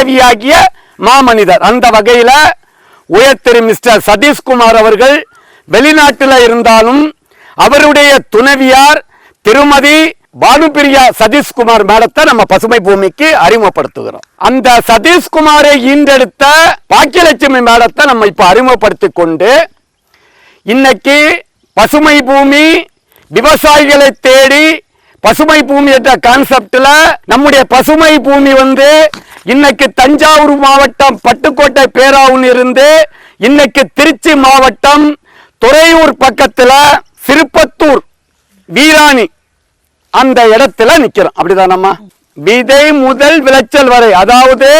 பிறவியாகிய மாமனிதர். அந்த வகையில் உயர்திரு மிஸ்டர் சதீஷ்குமார் அவர்கள் வெளிநாட்டில் இருந்தாலும் அவருடைய துணைவியார் திருமதி பானுபிரியா சதீஷ்குமார் மேடத்தை நம்ம பசுமை பூமிக்கு அறிமுகப்படுத்துகிறோம். அந்த சதீஷ்குமாரை ஈண்டெடுத்த பாக்கியலட்சுமி மேடத்தை நம்ம இப்போ அறிமுகப்படுத்திக் கொண்டு இன்னைக்கு பசுமை பூமி விவசாயிகளை தேடி பசுமை பூமி என்ற கான்செப்ட்ல நம்முடைய பசுமை பூமி வந்து இன்னைக்கு தஞ்சாவூர் மாவட்டம் பட்டுக்கோட்டை பேராவூர் இருந்து இன்னைக்கு திருச்சி மாவட்டம் துறையூர் பக்கத்துல சிறுப்பத்தூர் வீராணி அந்த இடத்துல நிக்கிறோம். அப்படிதானம்மா விதை முதல் விளைச்சல் வரை அதாவது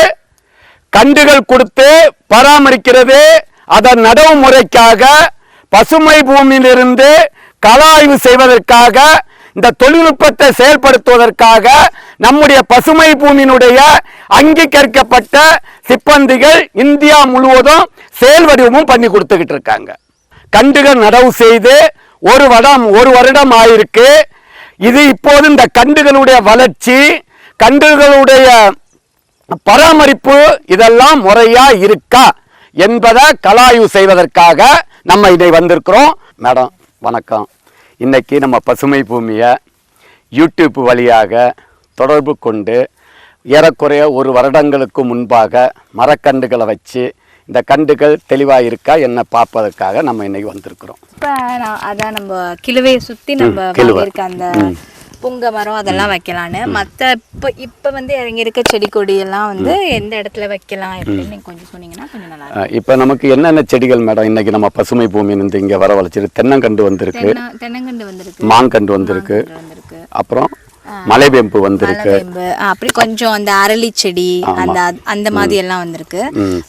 கண்டுகள் கொடுத்து பராமரிக்கிறது அதன் நடவு முறைக்காக பசுமை பூமியிலிருந்து கள ஆய்வு செய்வதற்காக இந்த தொழில்நுட்பத்தை செயல்படுத்துவதற்காக நம்முடைய பசுமை பூமியினுடைய அங்கீகரிக்கப்பட்ட சிப்பந்திகள் இந்தியா முழுவதும் செயல் வடிவமும் பண்ணி கொடுத்துக்கிட்டு இருக்காங்க. கண்டுகள் நடவு செய்து ஒரு வருடம் ஒரு வருடம் ஆயிருக்கு. இது இப்போது இந்த கண்டுகளுடைய வளர்ச்சி கண்டுகளுடைய பராமரிப்பு இதெல்லாம் முறையா இருக்கா என்பதை கலாய்வு செய்வதற்காக நம்ம இதை வந்திருக்கிறோம். மேடம் வணக்கம். இன்னைக்கு நம்ம பசுமை பூமியை யூடியூப் வழியாக தொடர்பு கொண்டு ஏறக்குறைய ஒரு வருடங்களுக்கு முன்பாக மரக்கன்றுகளை வச்சு இந்த கண்டுகள் தெளிவாக இருக்கா என்ன பார்ப்பதற்காக நம்ம இன்னைக்கு வந்திருக்கிறோம் இப்ப அதான் நம்ம கிழுவையை சுத்தி நம்ம. இருக்க அந்த புங்க மரம் அதெல்லாம் வைக்கலான்னு. மத்த இப்ப இப்ப வந்து இறங்கி இருக்க செடி கொடி எல்லாம் வந்து எந்த இடத்துல வைக்கலாம் எப்படின்னு நீங்க கொஞ்சம் சொன்னீங்கன்னா கொஞ்சம் நல்லா இப்போ நமக்கு என்னென்ன செடிகள் மேடம்? இன்னைக்கு நம்ம பசுமை பூமியிலிருந்து இங்கே வரவழைச்சிருக்கு தென்னங்கண்டு வந்திருக்கு. தென்ன- தென்னங்கண்டு வந்திருக்கு. மாங்கன்று வந்திருக்கு. அப்புறம் மலைவேம்பு வந்திருக்கு. அப்படி கொஞ்சம் அந்த அரளி செடி அந்த அந்த மாதிரி எல்லாம் வந்திருக்கு.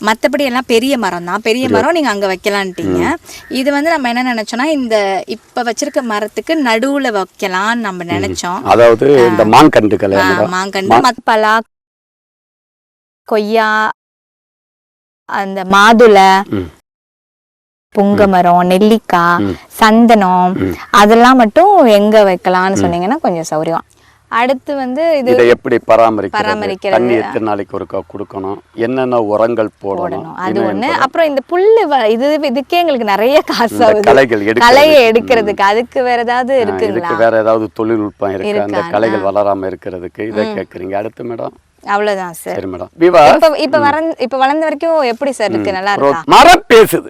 மத்தபடி எல்லாம் பெரிய மரம் தான். பெரிய மரம் நீங்க அங்க வைக்கலான்ட்டீங்க. இது வந்து நம்ம என்ன நினைச்சோம்னா இந்த இப்ப வச்சிருக்க மரத்துக்கு நடுவுல வைக்கலாம்னு நம்ம நினைச்சோம். அதாவது இந்த மாங்கன்றுகளை ஆ, மாங்கன்று மத்த பலா கொய்யா அந்த மாதுளை. புங்க மரம் நெல்லிக்காய். சந்தனம். அதெல்லாம் மட்டும் எங்க வைக்கலாம்னு சொன்னீங்கன்னா கொஞ்சம் சௌரியம் அடுத்து வந்து இது இதை எப்படி பராமரிக்கிறது? பராமரிக்கிறது. தண்ணி எத்தனை நாளைக்கு ஒருக்கா கொடுக்கணும். என்னென்ன உரங்கள் போடணும்? அது ஒண்ணு. அப்புறம் இந்த புல்லு இது இதுக்கே எங்களுக்கு நிறைய காசு ஆகுது. எடுக்கிறது. களையை எடுக்கிறதுக்கு. அதுக்கு வேற ஏதாவது இருக்குங்களா? வேற ஏதாவது தொழில்நுட்பம் இருக்கு? அந்த? களைகள் வளராம இருக்கிறதுக்கு. இதை கேக்குறீங்க அடுத்து மேடம்? அவ்வளவுதான் சார் சரி மேடம். விவா இப்ப இப்ப வளர்ந்து இப்ப வளர்ந்த வரைக்கும் எப்படி சார் இருக்கு? நல்லா இருக்கா? மரம் பேசுது.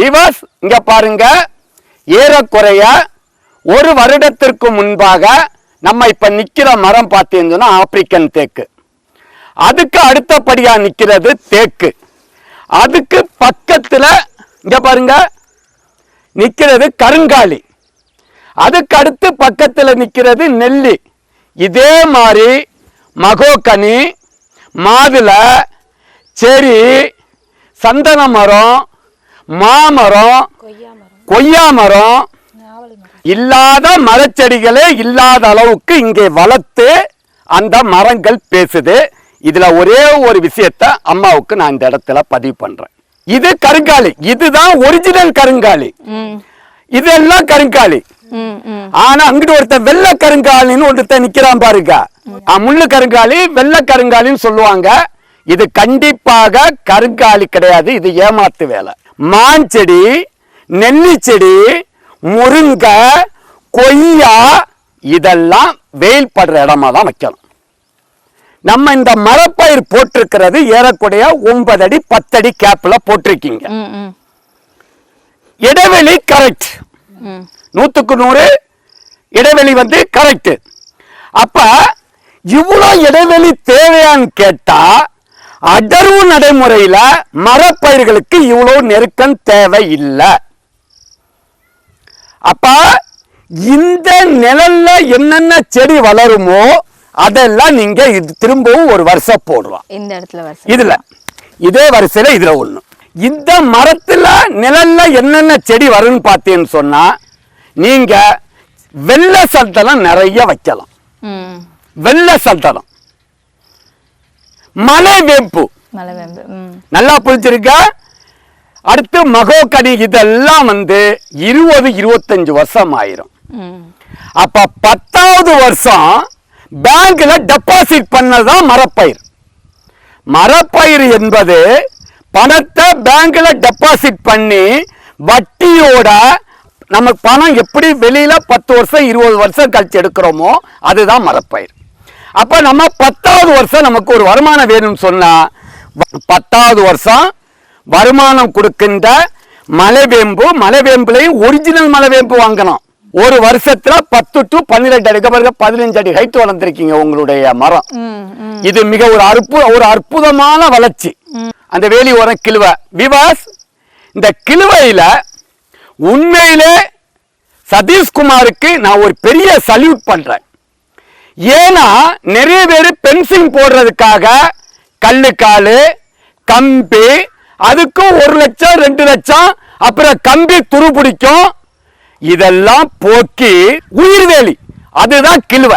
விவாஸ் இங்க பாருங்க. ஏறக்குறைய ஒரு வருடத்திற்கு முன்பாக நம்ம இப்ப நிக்கிற மரம் பார்த்தீங்கன்னா ஆப்பிரிக்கன் தேக்கு. அதுக்கு அடுத்தபடியா நிக்கிறது தேக்கு. அதுக்கு பக்கத்துல இங்க பாருங்க நிக்கிறது கருங்காலி. அதுக்கு அடுத்து பக்கத்துல நிக்கிறது நெல்லி. இதே மாதிரி மகோக்கனி மாதுளை செரி சந்தன மரம் மாமரம் கொய்யா மரம் இல்லாத மரச்செடிகளே இல்லாத அளவுக்கு இங்கே வளர்த்து அந்த மரங்கள் பேசுது. இதுல ஒரே ஒரு விஷயத்த அம்மாவுக்கு நான் இந்த இடத்துல பதிவு பண்றேன். இது கருங்காலி. இதுதான் ஒரிஜினல் கருங்காலி. இதெல்லாம் கருங்காலி. ஆனா அங்கிட்டு ஒருத்தன் வெள்ளை கருங்காலின்னு ஒருத்தன் நிக்கிறான் பாருங்க. முள்ளு கருங்காலி வெள்ளை கருங்காலின்னு சொல்லுவாங்க. இது கண்டிப்பாக கருங்காலி கிடையாது. இது ஏமாத்து வேலை. மான் செடி நெல்லி செடி முருங்கை கொய்யா இதெல்லாம் வெயில் படுற இடமா தான் வைக்கணும். நம்ம இந்த மரப்பயிர் போட்டிருக்கிறது ஏறக்குறைய ஒன்பது அடி பத்தடி கேப்ல போட்டிருக்கீங்க. இடைவெளி கரெக்ட் ம். நூத்துக்கு நூறு இடைவெளி வந்து கரெக்ட் அப்ப இவ்வளோ இடைவெளி தேவையான்னு கேட்டா அடர்வு நடைமுறையில மரப்பயிர்களுக்கு இவ்வளவு நெருக்கம் தேவை இல்லை அப்ப இந்த நிழல்ல என்னென்ன செடி வளருமோ அதெல்லாம் நீங்க இது திரும்பவும் ஒரு வருஷம் போடலாம் இந்த இடத்துல இதுல. இதே வரிசையில இதுல ஒண்ணு. இந்த மரத்துல நிழல்ல என்னென்ன செடி வரும்னு பார்த்தீங்கன்னு சொன்னா நீங்க வெள்ளை சந்தனம் நிறைய வைக்கலாம். வெள்ளை சந்தனம். மலை வேம்பு. நல்லா புரிஞ்சிருக்கா? அடுத்து மகோக்கனி இதெல்லாம் வந்து இருபது இருபத்தஞ்சு வருஷம் ஆயிரும். அப்ப பத்தாவது வருஷம் பேங்க்ல டெபாசிட் பண்ணதுதான் மரப்பயிர். மரப்பயிர் என்பது பணத்தை பேங்க்ல டெபாசிட் பண்ணி வட்டியோட நமக்கு பணம் எப்படி வெளியில பத்து வருஷம் இருபது வருஷம் கழிச்சு எடுக்கிறோமோ அதுதான் மரப்பயிர். அப்ப நம்ம பத்தாவது வருஷம் நமக்கு ஒரு வருமானம் வேணும்னு சொன்னா பத்தாவது வருஷம் வருமானம் கொடுக்கின்ற மலைவேம்பு மலைவேம்புலையும் ஒரிஜினல் மலைவேம்பு வாங்கணும். ஒரு வருஷத்துல பத்து டு பன்னிரெண்டு அடி பாருங்க பதினஞ்சு அடி ஹைட் வளர்ந்துருக்கீங்க உங்களுடைய மரம். இது மிக ஒரு அற்புத ஒரு அற்புதமான வளர்ச்சி. அந்த வேலி ஓரம் கிழுவை. விவாஸ் இந்த கிழுவையில உண்மையிலே சதீஷ்குமாருக்கு நான் ஒரு பெரிய சல்யூட் பண்றேன். ஏன்னா நிறைய பேர் பென்சில் போடுறதுக்காக கல்லுக்காலு கம்பி அதுக்கும் ஒரு லட்சம் ரெண்டு லட்சம் அப்புறம் கம்பி துரு பிடிக்கும் இதெல்லாம் போக்கி உயிர்வேலி. அதுதான் கிழுவை.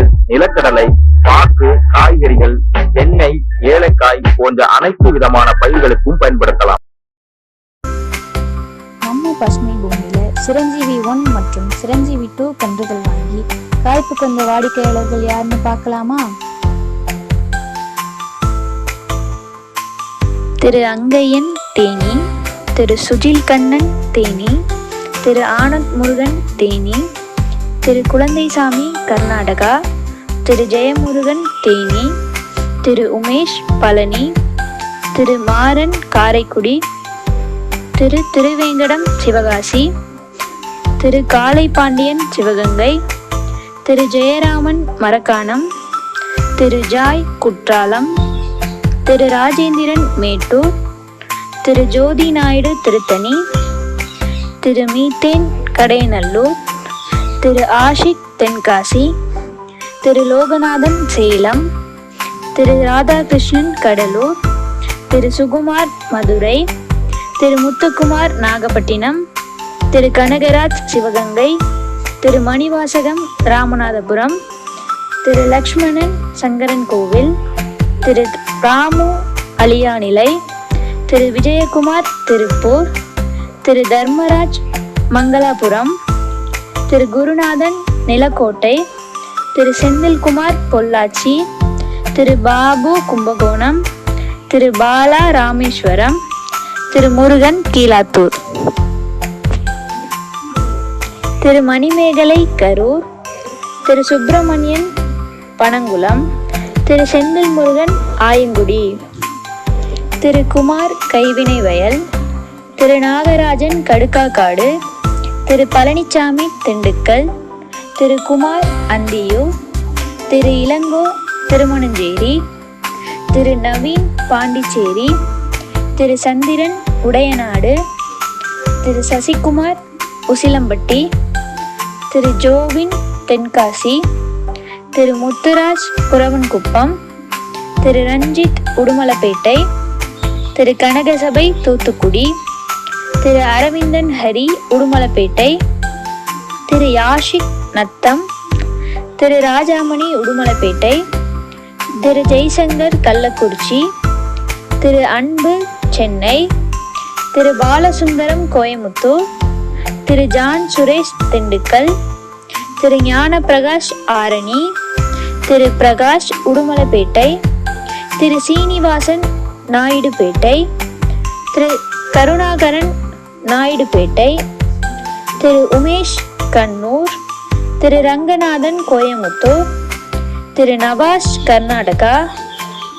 சிரஞ்சீவி ஒன் மற்றும் சிரஞ்சீவி டூ கன்றுகள் வாங்கி காய்ப்பு கொண்ட வாடிக்கையாளர்கள் யாருன்னு பார்க்கலாமா? திரு அங்கையன் தேனி திரு சுஜில் கண்ணன் தேனி திரு ஆனந்த் முருகன் தேனி திரு குழந்தைசாமி கர்நாடகா திரு ஜெயமுருகன் தேனி திரு உமேஷ் பழனி திரு மாறன் காரைக்குடி திரு திருவேங்கடம் சிவகாசி திரு காளை பாண்டியன் சிவகங்கை திரு ஜெயராமன் மரக்காணம் திரு ஜாய் குற்றாலம் திரு ராஜேந்திரன் மேட்டூர் திரு ஜோதி நாயுடு திருத்தணி திரு மீத்தேன் கடையநல்லூர் திரு ஆஷிக் தென்காசி திரு லோகநாதன் சேலம் திரு ராதாகிருஷ்ணன் கடலூர் திரு சுகுமார் மதுரை திரு முத்துக்குமார் நாகப்பட்டினம் திரு கனகராஜ் சிவகங்கை திரு மணிவாசகம் ராமநாதபுரம் திரு லக்ஷ்மணன் சங்கரன் கோவில் திரு ராமு அலியாநிலை திரு விஜயகுமார் திருப்பூர் திரு தர்மராஜ் மங்களாபுரம் திரு குருநாதன் நிலக்கோட்டை திரு செந்தில்குமார் பொள்ளாச்சி திரு பாபு கும்பகோணம் திரு பாலா ராமேஸ்வரம் திரு முருகன் கீழாத்தூர். திரு மணிமேகலை கரூர் திரு சுப்பிரமணியன் பனங்குளம் திரு செந்தில் முருகன் ஆயங்குடி திரு குமார் கைவினை வயல் திரு நாகராஜன் கடுக்காக்காடு திரு பழனிச்சாமி திண்டுக்கல் திரு குமார் அந்தியூர் திரு இளங்கோ திருமணஞ்சேரி திரு நவீன் பாண்டிச்சேரி திரு சந்திரன் உடையநாடு திரு சசிகுமார் உசிலம்பட்டி திரு ஜோவின் தென்காசி திரு முத்துராஜ் குரவன்குப்பம் திரு ரஞ்சித் உடுமலப்பேட்டை திரு கனகசபை தூத்துக்குடி திரு அரவிந்தன் ஹரி உடுமலப்பேட்டை திரு யாஷிக் நத்தம் திரு ராஜாமணி உடுமலப்பேட்டை திரு ஜெய்சங்கர் கள்ளக்குறிச்சி திரு அன்பு சென்னை திரு பாலசுந்தரம் கோயமுத்தூர் திரு ஜான் சுரேஷ் திண்டுக்கல் திரு ஞான பிரகாஷ் ஆரணி திரு பிரகாஷ் உடுமலைப்பேட்டை திரு சீனிவாசன் நாயுடுபேட்டை திரு கருணாகரன் நாயுடுபேட்டை திரு உமேஷ் கண்ணூர் திரு ரங்கநாதன் கோயமுத்தூர் திரு நவாஸ் கர்நாடகா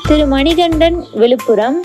திரு மணிகண்டன் விழுப்புரம்